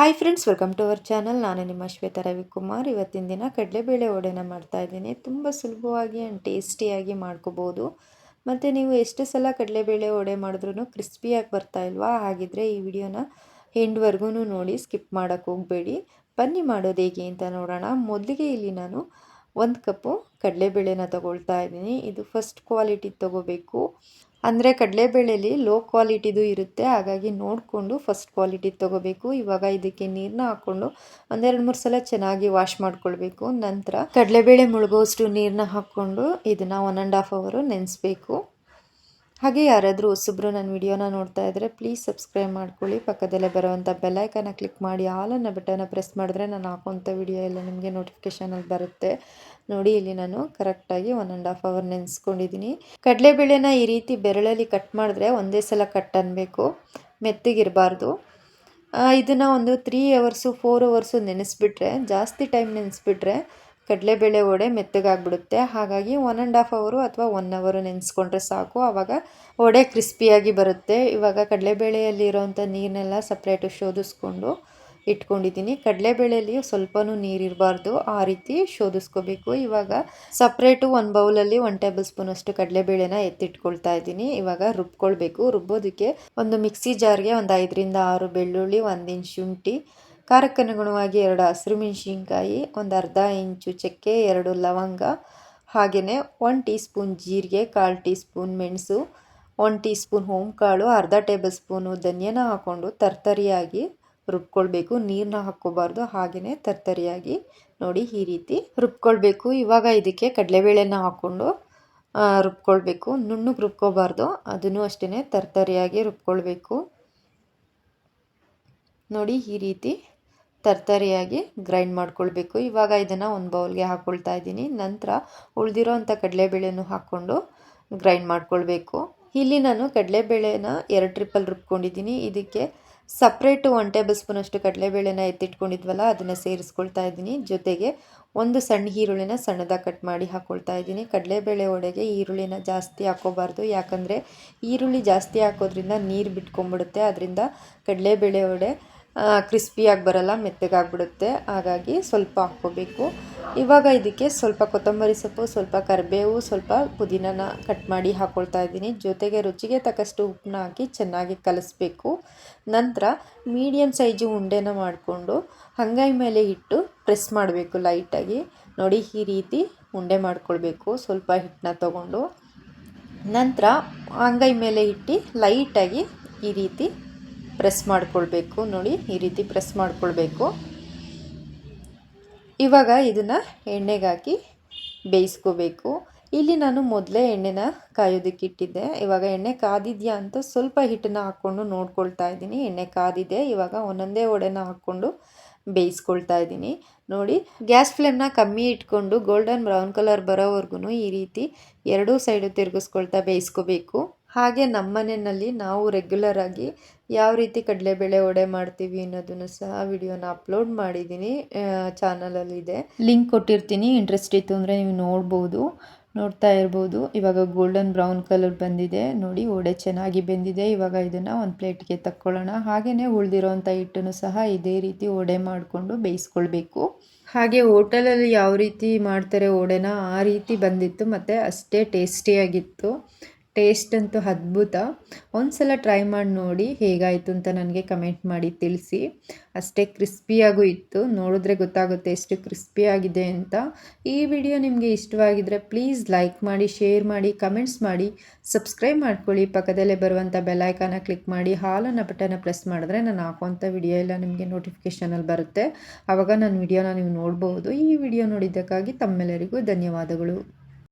Hi friends welcome to our channel ನಾನು ನಿಮ್ಮ ಶ್ವೇತಾ ರವಿಕುಮಾರ್. ಇವತ್ತಿನ ದಿನ ಕಡಲೆಬೇಳೆ ಒಡೆನ ಮಾಡ್ತಾ ಇದ್ದೀನಿ. ತುಂಬ ಸುಲಭವಾಗಿ ಆ್ಯಂಡ್ ಟೇಸ್ಟಿಯಾಗಿ ಮಾಡ್ಕೋಬೋದು. ಮತ್ತು ನೀವು ಎಷ್ಟು ಸಲ ಕಡಲೆಬೇಳೆ ಒಡೆ ಮಾಡಿದ್ರೂ ಕ್ರಿಸ್ಪಿಯಾಗಿ ಬರ್ತಾ ಇಲ್ವಾ? ಹಾಗಿದ್ರೆ ಈ ವಿಡಿಯೋನ ಎಂಡ್ವರೆಗೂ ನೋಡಿ ಸ್ಕಿಪ್ ಮಾಡೋಕ್ಕೆ ಹೋಗಬೇಡಿ. ಬನ್ನಿ ಮಾಡೋದು ಹೇಗೆ ಅಂತ ನೋಡೋಣ. ಮೊದಲಿಗೆ ಇಲ್ಲಿ ನಾನು ಒಂದು ಕಪ್ಪು ಕಡಲೆಬೇಳೆನ ತಗೊಳ್ತಾ ಇದ್ದೀನಿ. ಇದು ಫಸ್ಟ್ ಕ್ವಾಲಿಟಿ ತೊಗೋಬೇಕು. ಅಂದರೆ ಕಡಲೆಬೇಳೆಲಿ ಲೋ ಕ್ವಾಲಿಟಿದು ಇರುತ್ತೆ. ಹಾಗಾಗಿ ನೋಡಿಕೊಂಡು ಫಸ್ಟ್ ಕ್ವಾಲಿಟಿ ತೊಗೋಬೇಕು. ಇವಾಗ ಇದಕ್ಕೆ ನೀರನ್ನ ಹಾಕ್ಕೊಂಡು ಒಂದೆರಡು ಮೂರು ಸಲ ಚೆನ್ನಾಗಿ ವಾಶ್ ಮಾಡ್ಕೊಳ್ಬೇಕು. ನಂತರ ಕಡಲೆಬೇಳೆ ಮುಳುಗೋಷ್ಟು ನೀರನ್ನ ಹಾಕ್ಕೊಂಡು ಇದನ್ನು ಒನ್ ಆ್ಯಂಡ್ ಹಾಫ್ ಅವರು ನೆನೆಸ್ಬೇಕು. ಹಾಗೆ ಯಾರಾದರೂ ಹೊಸಬ್ರು ನನ್ನ ವಿಡಿಯೋನ ನೋಡ್ತಾ ಇದ್ದರೆ ಪ್ಲೀಸ್ ಸಬ್ಸ್ಕ್ರೈಬ್ ಮಾಡ್ಕೊಳ್ಳಿ. ಪಕ್ಕದಲ್ಲೇ ಬರುವಂಥ ಬೆಲ್ಲೈಕನ ಕ್ಲಿಕ್ ಮಾಡಿ ಆಲನ್ನು ಬಟನ್ನ ಪ್ರೆಸ್ ಮಾಡಿದ್ರೆ ನಾನು ಹಾಕುವಂಥ ವಿಡಿಯೋ ಎಲ್ಲ ನಿಮಗೆ ನೋಟಿಫಿಕೇಷನಲ್ಲಿ ಬರುತ್ತೆ. ನೋಡಿ, ಇಲ್ಲಿ ನಾನು ಕರೆಕ್ಟಾಗಿ ಒನ್ ಆ್ಯಂಡ್ ಹಾಫ್ ಅವರ್ ನೆನೆಸ್ಕೊಂಡಿದ್ದೀನಿ ಕಡಲೆಬೇಳೆನ ಈ ರೀತಿ ಬೆರಳಲ್ಲಿ ಕಟ್ ಮಾಡಿದ್ರೆ ಒಂದೇ ಸಲ ಕಟ್ ಅನ್ನಬೇಕು ಮೆತ್ತಗಿರಬಾರ್ದು. ಇದನ್ನು ಒಂದು ತ್ರೀ ಅವರ್ಸು ಫೋರ್ ಅವರ್ಸು ನೆನೆಸ್ಬಿಟ್ರೆ, ಜಾಸ್ತಿ ಟೈಮ್ ನೆನೆಸ್ಬಿಟ್ರೆ ಕಡಲೆಬೇಳೆ ವಡೆ ಮೆತ್ತಗಾಗ್ಬಿಡುತ್ತೆ. ಹಾಗಾಗಿ ಒನ್ ಆ್ಯಂಡ್ ಹಾಫ್ ಅವರು ಅಥವಾ ಒನ್ ಅವರು ನೆನೆಸ್ಕೊಂಡ್ರೆ ಸಾಕು. ಆವಾಗ ವಡೆ ಕ್ರಿಸ್ಪಿಯಾಗಿ ಬರುತ್ತೆ. ಇವಾಗ ಕಡಲೆಬೇಳೆಯಲ್ಲಿರೋವಂಥ ನೀರನ್ನೆಲ್ಲ ಸಪ್ರೇಟು ಶೋಧಿಸ್ಕೊಂಡು ಇಟ್ಕೊಂಡಿದ್ದೀನಿ. ಕಡಲೆಬೇಳೆಯಲ್ಲಿ ಸ್ವಲ್ಪನೂ ನೀರಿರಬಾರ್ದು ಆ ರೀತಿ ಶೋಧಿಸ್ಕೋಬೇಕು. ಇವಾಗ ಸಪ್ರೇಟು ಒಂದು ಬೌಲಲ್ಲಿ ಒನ್ ಟೇಬಲ್ ಸ್ಪೂನ್ ಅಷ್ಟು ಕಡಲೆಬೇಳೆನ ಎತ್ತಿಟ್ಕೊಳ್ತಾ ಇದ್ದೀನಿ. ಇವಾಗ ರುಬ್ಕೊಳ್ಬೇಕು. ರುಬ್ಬೋದಕ್ಕೆ ಒಂದು ಮಿಕ್ಸಿ ಜಾರ್ಗೆ ಒಂದು ಐದರಿಂದ ಆರು ಬೆಳ್ಳುಳ್ಳಿ, ಒಂದು ಇಂಚ್ ಶುಂಠಿ ಖಾರಕ್ಕನುಗುಣವಾಗಿ ಎರಡು ಹಸಿರು ಮೆಣಸಿನ್ಕಾಯಿ, ಒಂದು ಅರ್ಧ ಇಂಚು ಚಕ್ಕೆ, ಎರಡು ಲವಂಗ, ಹಾಗೆಯೇ ಒನ್ ಟೀ ಸ್ಪೂನ್ ಜೀರಿಗೆ, ಕಾಲು ಟೀ ಸ್ಪೂನ್ ಮೆಣಸು ಒನ್ ಟೀ ಸ್ಪೂನ್ ಕಾಳು ಅರ್ಧ ಟೇಬಲ್ ಸ್ಪೂನು ಧನಿಯನ ಹಾಕ್ಕೊಂಡು ತರ್ತರಿಯಾಗಿ ರುಬ್ಕೊಳ್ಬೇಕು. ನೀರನ್ನ ಹಾಕ್ಕೋಬಾರ್ದು, ಹಾಗೆಯೇ ತರ್ತರಿಯಾಗಿ ನೋಡಿ ಈ ರೀತಿ ರುಬ್ಕೊಳ್ಬೇಕು. ಇವಾಗ ಇದಕ್ಕೆ ಕಡಲೆಬೇಳೆನ ಹಾಕ್ಕೊಂಡು ರುಬ್ಕೊಳ್ಬೇಕು. ನುಣ್ಣಗೆ ರುಬ್ಕೋಬಾರ್ದು, ಅದನ್ನು ಅಷ್ಟೇ ತರ್ತರಿಯಾಗಿ ರುಬ್ಕೊಳ್ಬೇಕು. ನೋಡಿ ಈ ರೀತಿ ತರ್ತರಿಯಾಗಿ ಗ್ರೈಂಡ್ ಮಾಡ್ಕೊಳ್ಬೇಕು. ಇವಾಗ ಇದನ್ನು ಒಂದು ಬೌಲ್ಗೆ ಹಾಕ್ಕೊಳ್ತಾ ಇದ್ದೀನಿ. ನಂತರ ಉಳಿದಿರೋ ಅಂಥ ಕಡಲೆಬೇಳೆನೂ ಹಾಕ್ಕೊಂಡು ಗ್ರೈಂಡ್ ಮಾಡ್ಕೊಳ್ಬೇಕು. ಇಲ್ಲಿ ನಾನು ಕಡಲೆಬೇಳೆನ ಎರಡು ಟ್ರಿಪ್ಪಲ್ ರುಬ್ಕೊಂಡಿದ್ದೀನಿ. ಇದಕ್ಕೆ ಸಪ್ರೇಟು ಒನ್ ಟೇಬಲ್ ಸ್ಪೂನಷ್ಟು ಕಡಲೆಬೇಳೆನ ಎತ್ತಿಟ್ಕೊಂಡಿದ್ವಲ್ಲ, ಅದನ್ನು ಸೇರಿಸ್ಕೊಳ್ತಾ ಇದ್ದೀನಿ. ಜೊತೆಗೆ ಒಂದು ಸಣ್ಣ ಈರುಳ್ಳಿನ ಸಣ್ಣದಾಗಿ ಕಟ್ ಮಾಡಿ ಹಾಕ್ಕೊಳ್ತಾ ಇದ್ದೀನಿ. ಕಡಲೆಬೇಳೆ ಒಡೆಗೆ ಈರುಳ್ಳಿನ ಜಾಸ್ತಿ ಹಾಕೋಬಾರ್ದು. ಯಾಕಂದರೆ ಈರುಳ್ಳಿ ಜಾಸ್ತಿ ಹಾಕೋದ್ರಿಂದ ನೀರು ಬಿಟ್ಕೊಂಬಿಡುತ್ತೆ ಅದರಿಂದ ಕಡಲೆಬೇಳೆ ವಡೆ ಕ್ರಿಸ್ಪಿಯಾಗಿ ಬರಲ್ಲ ಮೆತ್ತಗಾಗ್ಬಿಡುತ್ತೆ ಹಾಗಾಗಿ ಸ್ವಲ್ಪ ಹಾಕ್ಕೋಬೇಕು. ಇವಾಗ ಇದಕ್ಕೆ ಸ್ವಲ್ಪ ಕೊತ್ತಂಬರಿ ಸೊಪ್ಪು, ಸ್ವಲ್ಪ ಕರಿಬೇವು, ಸ್ವಲ್ಪ ಪುದೀನನ ಕಟ್ ಮಾಡಿ ಹಾಕ್ಕೊಳ್ತಾ ಇದ್ದೀನಿ. ಜೊತೆಗೆ ರುಚಿಗೆ ತಕ್ಕಷ್ಟು ಉಪ್ಪನ್ನ ಹಾಕಿ ಚೆನ್ನಾಗಿ ಕಲಿಸ್ಬೇಕು. ನಂತರ ಮೀಡಿಯಮ್ ಸೈಜು ಉಂಡೆನ ಮಾಡಿಕೊಂಡು ಹಂಗಾಯಿ ಮೇಲೆ ಇಟ್ಟು ಪ್ರೆಸ್ ಮಾಡಬೇಕು ಲೈಟಾಗಿ ನೋಡಿ ಈ ರೀತಿ ಉಂಡೆ ಮಾಡ್ಕೊಳ್ಬೇಕು. ಸ್ವಲ್ಪ ಹಿಟ್ಟನ್ನ ತಗೊಂಡು. ನಂತರ ಅಂಗೈ ಮೇಲೆ ಇಟ್ಟು ಲೈಟಾಗಿ ಈ ರೀತಿ ಪ್ರೆಸ್ ಮಾಡಿಕೊಳ್ಬೇಕು. ನೋಡಿ, ಈ ರೀತಿ ಪ್ರೆಸ್ ಮಾಡಿಕೊಳ್ಬೇಕು. ಇವಾಗ ಇದನ್ನು ಎಣ್ಣೆಗೆ ಹಾಕಿ ಬೇಯಿಸ್ಕೋಬೇಕು. ಇಲ್ಲಿ ನಾನು ಮೊದಲೇ ಎಣ್ಣೆನ ಕಾಯೋದಕ್ಕೆ ಇಟ್ಟಿದ್ದೆ. ಇವಾಗ ಎಣ್ಣೆ ಕಾದಿದೆಯಾ ಅಂತ ಸ್ವಲ್ಪ ಹಿಟ್ಟನ್ನ ಹಾಕ್ಕೊಂಡು ನೋಡ್ಕೊಳ್ತಾ ಇದ್ದೀನಿ. ಎಣ್ಣೆ ಕಾದಿದೆ. ಇವಾಗ ಒಂದೊಂದೇ ಒಡೆನ ಹಾಕ್ಕೊಂಡು ಬೇಯಿಸ್ಕೊಳ್ತಾ ಇದ್ದೀನಿ. ನೋಡಿ, ಗ್ಯಾಸ್ ಫ್ಲೇಮ್ನ ಕಮ್ಮಿ ಇಟ್ಕೊಂಡು ಗೋಲ್ಡನ್ ಬ್ರೌನ್ ಕಲರ್ ಬರೋವರೆಗೂ ಈ ರೀತಿ ಎರಡೂ ಸೈಡು ತಿರುಗಿಸ್ಕೊಳ್ತಾ ಬೇಯಿಸ್ಕೋಬೇಕು. ಹಾಗೆ ನಮ್ಮನೆಯಲ್ಲಿ ನಾವು ರೆಗ್ಯುಲರ್ ಆಗಿ ಯಾವ ರೀತಿ ಕಡಲೆಬೇಳೆ ವಡೆ ಮಾಡ್ತೀವಿ ಅನ್ನೋದನ್ನು ಸಹ ವಿಡಿಯೋನ ಅಪ್ಲೋಡ್ ಮಾಡಿದ್ದೀನಿ ಚಾನಲಲ್ಲಿದೆ ಲಿಂಕ್ ಕೊಟ್ಟಿರ್ತೀನಿ ಇಂಟ್ರೆಸ್ಟ್ ಇತ್ತು ಅಂದರೆ ನೀವು ನೋಡ್ಬೋದು, ನೋಡ್ತಾ ಇರ್ಬೋದು. ಇವಾಗ ಗೋಲ್ಡನ್ ಬ್ರೌನ್ ಕಲರ್ ಬಂದಿದೆ, ನೋಡಿ ವಡೆ ಚೆನ್ನಾಗಿ ಬೆಂದಿದೆ. ಇವಾಗ ಇದನ್ನು ಒಂದು ಪ್ಲೇಟ್ಗೆ ತಕ್ಕೊಳ್ಳೋಣ. ಹಾಗೆಯೇ ಉಳಿದಿರೋಂಥ ಹಿಟ್ಟನ್ನು ಸಹ ಇದೇ ರೀತಿ ವಡೆ ಮಾಡಿಕೊಂಡು ಬೇಯಿಸ್ಕೊಳ್ಬೇಕು. ಹಾಗೆ ಹೋಟೆಲಲ್ಲಿ ಯಾವ ರೀತಿ ಮಾಡ್ತಾರೆ ವಡೆನ ಆ ರೀತಿ ಬಂದಿತ್ತು, ಮತ್ತು ಅಷ್ಟೇ ಟೇಸ್ಟಿಯಾಗಿತ್ತು ಟೇಸ್ಟ್ ಅಂತೂ ಅದ್ಭುತ. ಒಂದು ಸಲ ಟ್ರೈ ಮಾಡಿ ನೋಡಿ ಹೇಗಾಯಿತು ಅಂತ ನನಗೆ ಕಮೆಂಟ್ ಮಾಡಿ ತಿಳಿಸಿ. ಅಷ್ಟೇ ಕ್ರಿಸ್ಪಿಯಾಗೂ ಇತ್ತು. ನೋಡಿದ್ರೆ ಗೊತ್ತಾಗುತ್ತೆ ಎಷ್ಟು ಕ್ರಿಸ್ಪಿಯಾಗಿದೆ ಅಂತ. ಈ ವಿಡಿಯೋ ನಿಮಗೆ ಇಷ್ಟವಾಗಿದ್ದರೆ ಪ್ಲೀಸ್ ಲೈಕ್ ಮಾಡಿ ಶೇರ್ ಮಾಡಿ ಕಮೆಂಟ್ಸ್ ಮಾಡಿ. ಸಬ್ಸ್ಕ್ರೈಬ್ ಮಾಡ್ಕೊಳ್ಳಿ. ಪಕ್ಕದಲ್ಲೇ ಬರುವಂಥ ಬೆಲ್ಲೈಕಾನ ಕ್ಲಿಕ್ ಮಾಡಿ. ಹಾಲನ್ನು ಬಟನ್ನ ಪ್ರೆಸ್ ಮಾಡಿದ್ರೆ ನಾನು ಹಾಕುವಂಥ ವಿಡಿಯೋ ಎಲ್ಲ ನಿಮಗೆ ನೋಟಿಫಿಕೇಷನಲ್ಲಿ ಬರುತ್ತೆ. ಆವಾಗ ನನ್ನ ವಿಡಿಯೋನ ನೀವು ನೋಡ್ಬೋದು. ಈ ವಿಡಿಯೋ ನೋಡಿದ್ದಕ್ಕಾಗಿ ತಮ್ಮೆಲ್ಲರಿಗೂ ಧನ್ಯವಾದಗಳು.